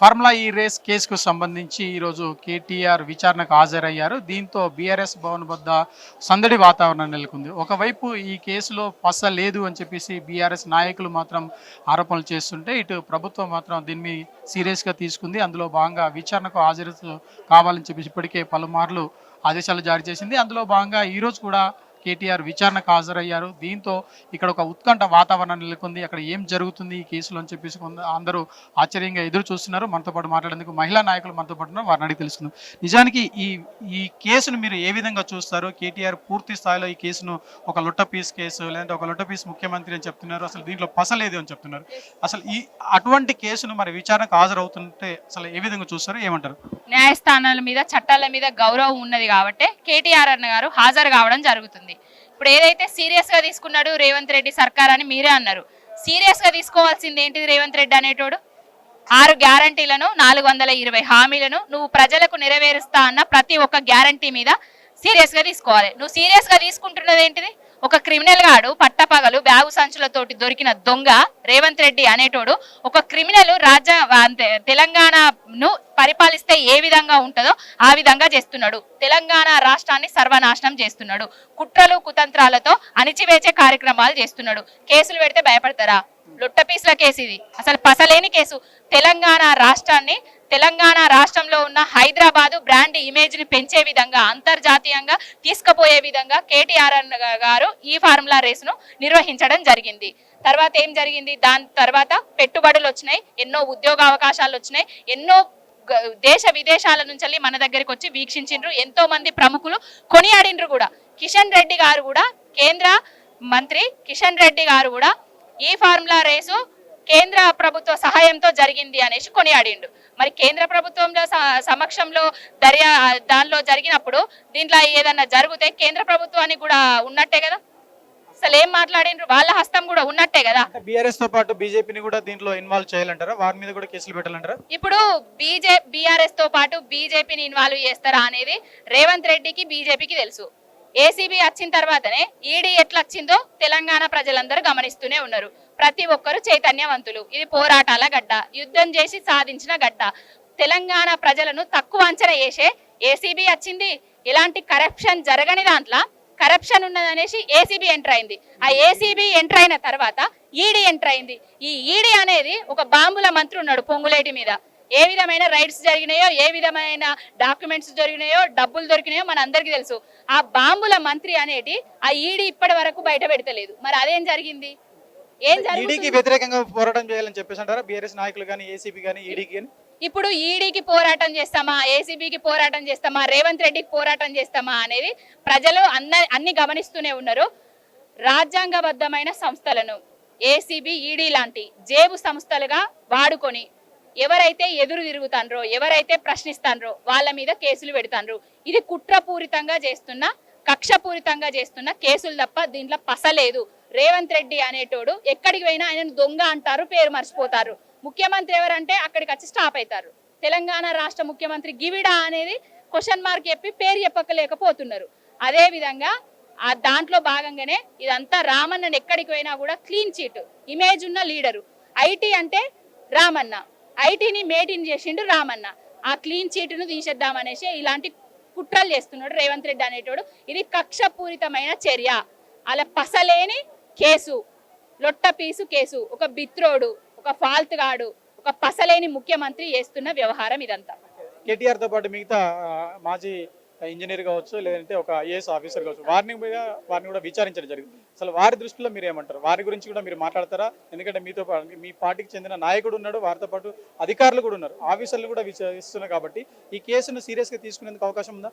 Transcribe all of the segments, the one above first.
Formula ఈ race కేసుకు సంబంధించి ఈరోజు కేటీఆర్ విచారణకు హాజరయ్యారు. దీంతో బీఆర్ఎస్ భవన్ వద్ద సందడి వాతావరణం నెలకొంది. ఒకవైపు ఈ కేసులో పస లేదు అని చెప్పేసి బీఆర్ఎస్ నాయకులు మాత్రం ఆరోపణలు చేస్తుంటే ఇటు ప్రభుత్వం మాత్రం దీన్ని సీరియస్గా తీసుకుంది. అందులో భాగంగా విచారణకు హాజరు కావాలని చెప్పేసి ఇప్పటికే పలుమార్లు ఆదేశాలు జారీ చేసింది. అందులో భాగంగా ఈరోజు కూడా కేటీఆర్ విచారణకు హాజరయ్యారు. దీంతో ఇక్కడ ఒక ఉత్కంఠ వాతావరణం నెలకొంది. అక్కడ ఏం జరుగుతుంది ఈ కేసులో అని చెప్పేసి అందరూ ఆశ్చర్యంగా ఎదురు చూస్తున్నారు. మనతో పాటు మాట్లాడేందుకు మహిళా నాయకులు మనతో పాటు ఉన్నారు. వారిని అడిగి తెలుసుకుందాం. నిజానికి ఈ ఈ కేసును మీరు ఏ విధంగా చూస్తారు? కేటీఆర్ పూర్తి స్థాయిలో ఈ కేసును ఒక లొట్టపీస్ కేసు లేదంటే ఒక లొట్ట పీస్ ముఖ్యమంత్రి అని చెప్తున్నారు. అసలు దీంట్లో పసలేదు అని చెప్తున్నారు. అసలు ఈ అటువంటి కేసును మరి విచారణకు హాజరవుతుంటే అసలు ఏ విధంగా చూస్తారు? ఏమంటారు? న్యాయస్థానాల మీద చట్టాల మీద గౌరవం ఉన్నది కాబట్టి కేటీఆర్ అన్న గారు హాజరు కావడం జరుగుతుంది. ఇప్పుడు ఏదైతే సీరియస్గా తీసుకున్నాడు రేవంత్ రెడ్డి సర్కార్ అని మీరే అన్నారు. సీరియస్గా తీసుకోవాల్సింది ఏంటిది రేవంత్ రెడ్డి అనేటోడు? ఆరు గ్యారంటీలను నాలుగు వందల ఇరవై హామీలను నువ్వు ప్రజలకు నెరవేరుస్తా అన్న ప్రతి ఒక్క గ్యారంటీ మీద సీరియస్గా తీసుకోవాలి. నువ్వు సీరియస్గా తీసుకుంటున్నది ఏంటిది? ఒక క్రిమినల్ గాడు పట్టపగలు బ్యాగు సంచులతోటి దొరికిన దొంగ రేవంత్ రెడ్డి అనేటోడు ఒక క్రిమినల్ రాజ్య తెలంగాణను పరిపాలిస్తే ఏ విధంగా ఉంటుందో ఆ విధంగా చేస్తున్నాడు. తెలంగాణ రాష్ట్రాన్ని సర్వనాశనం చేస్తున్నాడు. కుట్రలు కుతంత్రాలతో అణిచివేచే కార్యక్రమాలు చేస్తున్నాడు. కేసులు పెడితే భయపడతారా? లొట్ట పీసుల కేసు ఇది. అసలు పసలేని కేసు. తెలంగాణ రాష్ట్రాన్ని తెలంగాణ రాష్ట్రంలో ఉన్న హైదరాబాద్ బ్రాండ్ ఇమేజ్ని పెంచే విధంగా అంతర్జాతీయంగా తీసుకుపోయే విధంగా కేటీఆర్ గారు ఈ ఫార్ములా రేసును నిర్వహించడం జరిగింది. తర్వాత ఏం జరిగింది? దాని తర్వాత పెట్టుబడులు వచ్చినాయి ఎన్నో ఉద్యోగ అవకాశాలు వచ్చినాయి ఎన్నో దేశ విదేశాల నుంచి మన దగ్గరికి వచ్చి వీక్షించిండ్రు. ఎంతో మంది ప్రముఖులు కొనియాడిండ్రు కూడా. కిషన్ రెడ్డి గారు కూడా కేంద్ర మంత్రి కిషన్ రెడ్డి గారు కూడా ఈ ఫార్ములా రేసు కేంద్ర ప్రభుత్వ సహాయంతో జరిగింది అనేసి కొనియాడిండు. మరి కేంద్ర ప్రభుత్వంలో సమక్షంలో దర్యా దానిలో జరిగినప్పుడు దీంట్లో ఏదన్నా జరిగితే కేంద్ర ప్రభుత్వానికి కూడా ఉన్నట్టే కదా? అసలు ఏం మాట్లాడిండ్రు? వాళ్ళ హస్తం కూడా ఉన్నట్టే కదా? బీఆర్ఎస్తో పాటు బీజేపీని కూడా దీంట్లో ఇన్వాల్వ్ చేయాలంటారా? వారి మీద కూడా కేసులు పెట్టాలంటారా? ఇప్పుడు బీజే బీఆర్ఎస్తో పాటు బీజేపీని ఇన్వాల్వ్ చేస్తారా అనేది రేవంత్ రెడ్డికి బీజేపీకి తెలుసు. ఏసీబీ వచ్చిన తర్వాతనే ఈడీ ఎట్లా వచ్చిందో తెలంగాణ ప్రజలందరూ గమనిస్తూనే ఉన్నారు. ప్రతి ఒక్కరు చైతన్యవంతులు. ఇది పోరాటాల గడ్డ. యుద్ధం చేసి సాధించిన గడ్డ. తెలంగాణ ప్రజలను తక్కువ అంచనా వేసే ఏసీబీ వచ్చింది. ఇలాంటి కరప్షన్ జరగని దాంట్లో కరప్షన్ ఉన్నదనేసి ఏసీబీ ఎంటర్ అయింది. ఆ ఏసీబీ ఎంటర్ అయిన తర్వాత ఈడీ ఎంటర్ అయింది. ఈ ఈడీ అనేది ఒక బాంబుల మంత్రి ఉన్నాడు పొంగులేటి మీద. ఏ విధమైన రైట్స్ జరిగినాయో ఏ విధమైన డాక్యుమెంట్స్ జరిగినాయో డబ్బులు దొరికినాయో మన అందరికీ తెలుసు. ఆ బాంబుల మంత్రి అనేది ఆ ఈడీ ఇప్పటి వరకు బయట పెడతలేదు. మరి అదేం జరిగింది? ఏం ఈడీకి జరుగుతుంది? వ్యతిరేకంగా పోరాటం చేయాలని చెప్పేసి అంటారా? బీఆర్ఎస్ నాయకులు కానీ ఏసీబీ కానీ ఈడీకి కానీ? ఇప్పుడు ఈడీకి పోరాటం చేస్తామా? ఏసీబీకి పోరాటం చేస్తామా? రేవంత్ రెడ్డికి పోరాటం చేస్తామా అనేది ప్రజలు అన్న అన్ని గమనిస్తూనే ఉన్నారు. రాజ్యాంగబద్ధమైన సంస్థలను ఏసీబీ ఈడీ లాంటి జేబు సంస్థలుగా వాడుకొని ఎవరైతే ఎదురు తిరుగుతాండ్రో ఎవరైతే ప్రశ్నిస్తాండ్రో వాళ్ళ మీద కేసులు పెడతాండ్రు ఇది కుట్రపూరితంగా చేస్తున్న కక్షపూరితంగా చేస్తున్న కేసులు తప్ప దీంట్లో పసలేదు రేవంత్ రెడ్డి అనేటోడు ఎక్కడికి పోయినా ఆయనను దొంగ అంటారు పేరు మర్చిపోతారు. ముఖ్యమంత్రి ఎవరంటే అక్కడికి వచ్చి స్టాప్ అవుతారు. తెలంగాణ రాష్ట్ర ముఖ్యమంత్రి గివిడా అనేది క్వశ్చన్ మార్క్ చెప్పి పేరు చెప్పకలేకపోతున్నారు అదే విధంగా ఆ దాంట్లో భాగంగానే ఇదంతా రామన్నను ఎక్కడికి పోయినా కూడా క్లీన్ చీట్ ఇమేజ్ ఉన్న లీడరు. ఐటీ అంటే రామన్న. ఐటీని మెయింటైన్ చేసిండు రామన్న. ఆ క్లీన్ చీట్ను తీసేద్దామనేసి ఇలాంటి కుట్రలు చేస్తున్నాడు రేవంత్ రెడ్డి అనేటోడు. ఇది కక్షపూరితమైన చర్య. అలా పసలేని కేసు. లొట్ట పీసు కేసు. ఒక బిత్రోడు ఒక ఫాల్త్ గాడు ఒక పసలేని ముఖ్యమంత్రి చేస్తున్న వ్యవహారం ఇదంతా. కేటీఆర్తో పాటు మిగతా మాజీ ఇంజనీర్ కావచ్చు లేదంటే ఒక ఐఏఎస్ ఆఫీసర్ కావచ్చు వారిని మీద వారిని కూడా విచారించడం జరిగింది. అసలు వారి దృష్టిలో మీరు ఏమంటారు? వారి గురించి కూడా మీరు మాట్లాడతారా? ఎందుకంటే మీతో పాటు మీ పార్టీకి చెందిన నాయకుడు ఉన్నాడు వారితో పాటు అధికారులు కూడా ఉన్నారు ఆఫీసర్లు కూడా విచారిస్తున్నారు కాబట్టి ఈ కేసును సీరియస్గా తీసుకునేందుకు అవకాశం ఉందా?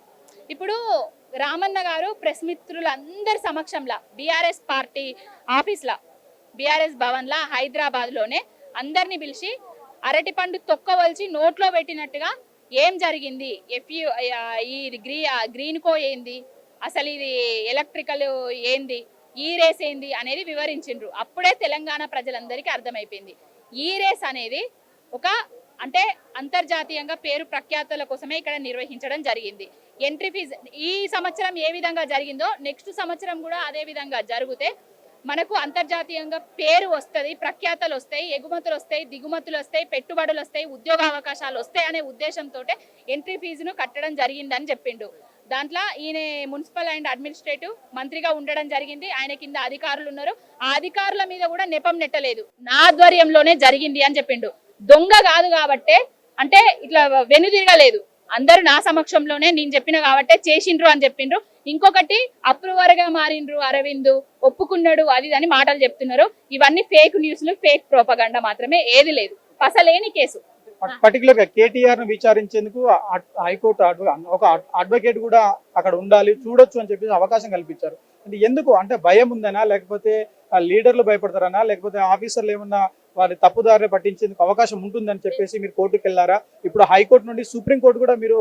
ఇప్పుడు రామన్న గారు ప్రెస్ మిత్రులందరి సమక్షంలో బీఆర్ఎస్ పార్టీ ఆఫీస్లా బీఆర్ఎస్ భవన్లా హైదరాబాద్లోనే అందరిని పిలిచి అరటిపండు తొక్కవలిచి నోట్లో పెట్టినట్టుగా ఏం జరిగింది? ఎఫ్యూ ఈ గ్రీ గ్రీన్ కో ఏంది? అసలు ఇది ఎలక్ట్రికల్ ఏంది? ఈ రేస్ ఏంది? అనేది వివరించిండ్రు. అప్పుడే తెలంగాణ ప్రజలందరికీ అర్థమైపోయింది. ఈ రేస్ అనేది ఒక అంటే అంతర్జాతీయంగా పేరు ప్రఖ్యాతుల కోసమే ఇక్కడ నిర్వహించడం జరిగింది. ఎంట్రీ ఫీజు ఈ సంవత్సరం ఏ విధంగా జరిగిందో నెక్స్ట్ సంవత్సరం కూడా అదే విధంగా జరిగితే మనకు అంతర్జాతీయంగా పేరు వస్తుంది ప్రఖ్యాతలు వస్తాయి ఎగుమతులు వస్తాయి దిగుమతులు వస్తాయి పెట్టుబడులు వస్తాయి ఉద్యోగ అవకాశాలు వస్తాయి అనే ఉద్దేశంతో ఎంట్రీ ఫీజును కట్టడం జరిగిందని చెప్పిండు. దాంట్లో ఈయన మున్సిపల్ అండ్ అడ్మినిస్ట్రేటివ్ మంత్రిగా ఉండడం జరిగింది. ఆయన కింద అధికారులు ఉన్నారు. ఆ అధికారుల మీద కూడా నెపం నెట్టలేదు. నా ఆధ్వర్యంలోనే జరిగింది అని చెప్పిండు. దొంగ కాదు కాబట్టే అంటే ఇట్లా వెనుదిరగలేదు. అందరూ నా సమక్షంలోనే నేను చెప్పిన కాబట్టే చేసిండ్రు అని చెప్పిండ్రు. ఇంకొకటి అప్రూవర్గా మారిండ్రు అరవింద్ ఒప్పుకున్నాడు అది అని మాటలు చెప్తున్నారు. ఇవన్నీ ఫేక్ న్యూస్లు ఫేక్ ప్రోపగండ మాత్రమే ఏది లేదు. పసలేని కేసు. పర్టికులర్గా కేటీఆర్ను విచారించేందుకు హైకోర్టు ఒక అడ్వకేట్ కూడా అక్కడ ఉండాలి చూడొచ్చు అని చెప్పేసి అవకాశం కల్పించారు. అంటే ఎందుకు? అంటే భయం ఉందనా? లేకపోతే లీడర్లు భయపడతారనా? లేకపోతే ఆఫీసర్లు ఏమన్నా వారి తప్పుదారి పట్టించేందుకు అవకాశం ఉంటుందని చెప్పేసి మీరు కోర్టుకు వెళ్ళారా? ఇప్పుడు హైకోర్టు నుండి సుప్రీం కోర్టు కూడా మీరు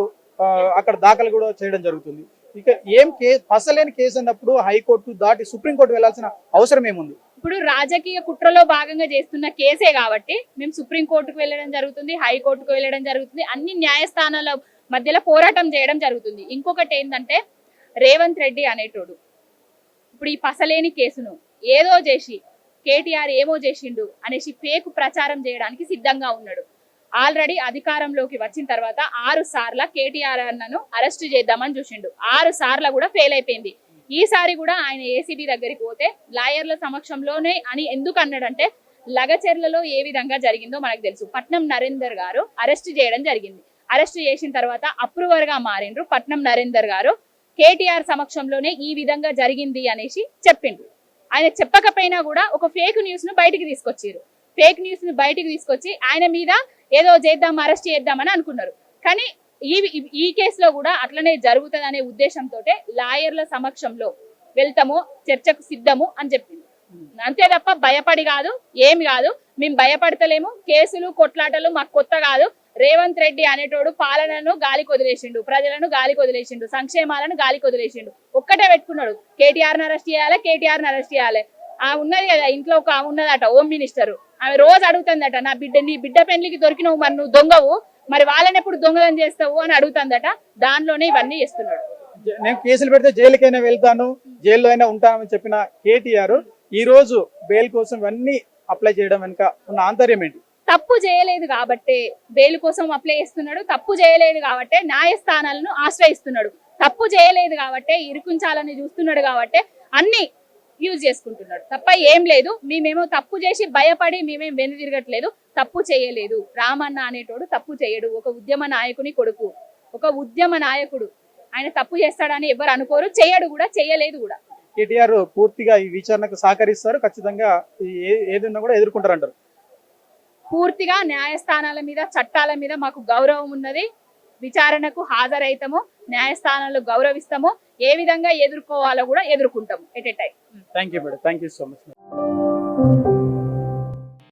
అక్కడ దాఖలు కూడా చేయడం జరుగుతుంది. ఇక ఏం కేసు పసలేని కేసు అన్నప్పుడు హైకోర్టు దాటి సుప్రీం కోర్టు వెళ్ళాల్సిన అవసరం ఏముంది? ఇప్పుడు రాజకీయ కుట్రలో భాగంగా చేస్తున్న కేసే కాబట్టి మేము సుప్రీం కోర్టుకు వెళ్ళడం జరుగుతుంది హైకోర్టుకు వెళ్ళడం జరుగుతుంది అన్ని న్యాయస్థానాల మధ్యలో పోరాటం చేయడం జరుగుతుంది. ఇంకొకటి ఏంటంటే రేవంత్ రెడ్డి అనేటోడు. ఇప్పుడు ఈ పసలేని కేసును ఏదో చేసి కేటీఆర్ ఏమో చేసిండు అనేసి ఫేక్ ప్రచారం చేయడానికి సిద్ధంగా ఉన్నాడు. ఆల్రెడీ అధికారంలోకి వచ్చిన తర్వాత ఆరు సార్ల కేటీఆర్ అన్నను అరెస్ట్ చేద్దామని చూసిండు. ఆరు సార్ల కూడా ఫెయిల్ అయిపోయింది. ఈసారి కూడా ఆయన ఏసీబీ దగ్గరికి పోతే లాయర్ల సమక్షంలోనే అని ఎందుకు అన్నాడంటే లగచెర్లలో ఏ విధంగా జరిగిందో మనకు తెలుసు. పట్నం నరేందర్ గారు అరెస్ట్ చేయడం జరిగింది. అరెస్ట్ చేసిన తర్వాత అప్రూవర్గా మారిండ్రు పట్నం నరేందర్ గారు. కేటీఆర్ సమక్షంలోనే ఈ విధంగా జరిగింది అనేసి చెప్పిండ్రు. ఆయన చెప్పకపోయినా కూడా ఒక ఫేక్ న్యూస్ను బయటికి తీసుకొచ్చారు. ఫేక్ న్యూస్ను బయటికి తీసుకొచ్చి ఆయన మీద ఏదో చేద్దాం అరెస్ట్ చేద్దామని అనుకున్నారు. కానీ ఈ ఈ కేసులో కూడా అట్లనే జరుగుతుంది అనే ఉద్దేశంతో లాయర్ల సమక్షంలో వెళ్తాము చర్చకు సిద్ధము అని చెప్పింది. అంతే తప్ప భయపడి కాదు ఏమి కాదు. మేము భయపడతలేము కేసులు కొట్లాటలు మాకు కొత్త కాదు. రేవంత్ రెడ్డి అనేటోడు పాలనను గాలికి వదిలేసిండు ప్రజలను గాలికి వదిలేసిండు సంక్షేమాలను గాలికి వదిలేసిండు. ఒక్కటే పెట్టుకున్నాడు. కేటీఆర్ అరెస్ట్ చేయాలి? కేటీఆర్ని అరెస్ట్ చేయాలి? ఆ ఉన్నది కదా ఇంట్లో ఒక ఉన్నదట హోమ్ మినిస్టర్. ఆమె రోజు అడుగుతుందట నా బిడ్డ నీ బిడ్డ పెళ్ళికి దొరికినవు మరి నువ్వు దొంగవు మరి వాళ్ళని ఎప్పుడు దొంగదం చేస్తావు అని అడుగుతుందట దానిలోనే ఇవన్నీ చేస్తున్నాడు. నేను కేసులు పెడితే జైలుకైనా వెళ్తాను జైల్లో అయినా ఉంటామని చెప్పిన కేటీఆర్ ఈ రోజు బెయిల్ కోసం ఇవన్నీ అప్లై చేయడం వెనుక ఉన్న ఆంతర్యం ఏంటి? తప్పు చేయలేదు కాబట్టే బెయిల్ కోసం అప్లై చేస్తున్నాడు తప్పు చేయలేదు కాబట్టే న్యాయస్థానాలను ఆశ్రయిస్తున్నాడు. తప్పు చేయలేదు కాబట్టే ఇరుకుంచాలని చూస్తున్నాడు కాబట్టే అన్ని యూజ్ చేసుకుంటున్నాడు. తప్ప ఏం లేదు. మేమేమో తప్పు చేసి భయపడి మేమేం వెనుదిరగట్లేదు. తప్పు చేయలేదు. రామన్న అనేటోడు తప్పు చేయడు. ఒక ఉద్యమ నాయకుని కొడుకు. ఒక ఉద్యమ నాయకుడు. ఆయన తప్పు చేస్తాడని ఎవరు అనుకోరు. చేయడు కూడా చేయలేదు కూడా. కేటీఆర్ పూర్తిగా ఈ విచారణకు సహకరిస్తారు. ఖచ్చితంగా ఏ- ఏది ఉన్నా కూడా ఎదుర్కొంటారంటారు. పూర్తిగా న్యాయస్థానాల మీద చట్టాల మీద మాకు గౌరవం ఉన్నది. విచారణకు హాజరైతాము న్యాయస్థానాలు గౌరవిస్తాము. ఏ విధంగా ఎదుర్కోవాలో కూడా ఎదుర్కొంటాము. At a time thank you madam thank you so much